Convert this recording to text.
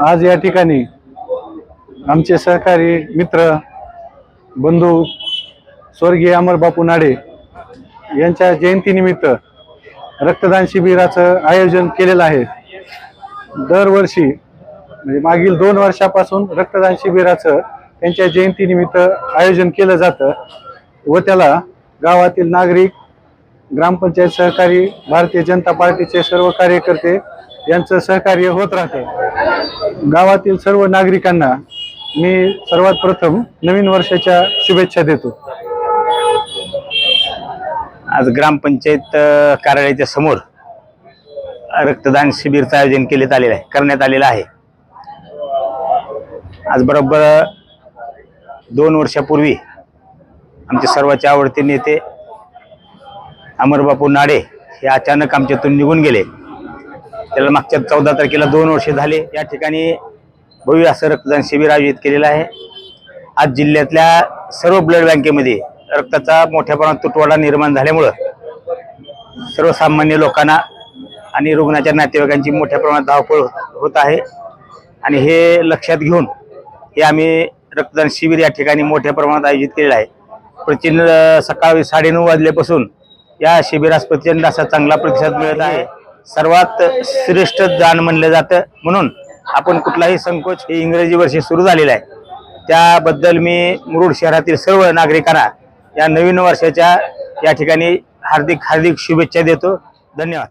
आज या ठिकाणी आमचे सहकारी मित्र बंधू स्वर्गीय अमरबापू नाडे यांच्या जयंतीनिमित्त रक्तदान शिबिराचं आयोजन केलेलं आहे. दरवर्षी म्हणजे मागील दोन वर्षापासून रक्तदान शिबिराचं त्यांच्या जयंतीनिमित्त आयोजन केलं जातं व त्याला गावातील नागरिक ग्रामपंचायत सहकारी भारतीय जनता पार्टीचे सर्व कार्यकर्ते यांचं सहकार्य होत राहतं. गावातील सर्व नागरिकांना मी सर्वात प्रथम नवीन वर्षाच्या शुभेच्छा देतो. आज ग्रामपंचायत कार्यालयाच्या समोर रक्तदान शिबिरचं आयोजन केलेत आलेलं आहे करण्यात आलेलं आहे. आज बरोबर दोन वर्षापूर्वी आमचे सर्वांचे आवडते नेते अमरबापू नाडे हे अचानक आमच्यातून निघून गेले. त्याला मागच्या चौदा तारखेला दोन वर्ष झाले. या ठिकाणी भव्य असं रक्तदान शिबिर आयोजित केलेलं आहे. आज जिल्ह्यातल्या सर्व ब्लड बँकेमध्ये रक्ताचा मोठ्या प्रमाणात तुटवडा निर्माण झाल्यामुळं सर्वसामान्य लोकांना आणि रुग्णाच्या नातेवाईकांची मोठ्या प्रमाणात धावपळ होत आहे. आणि हे लक्षात घेऊन हे आम्ही रक्तदान शिबिर या ठिकाणी मोठ्या प्रमाणात आयोजित केलेलं आहे. प्रचंड सकाळी साडेनऊ वाजल्यापासून या शिबिरास प्रचंड असा चांगला प्रतिसाद मिळत आहे. सर्वात श्रेष्ठ दान म्हणलं जातं. म्हणून आपण कुठलाही संकोच हे इंग्रजी वर्षी सुरू झालेलं आहे. त्याबद्दल मी मुरुड शहरातील सर्व नागरिकांना या नवीन वर्षाच्या या ठिकाणी हार्दिक हार्दिक शुभेच्छा देतो. धन्यवाद.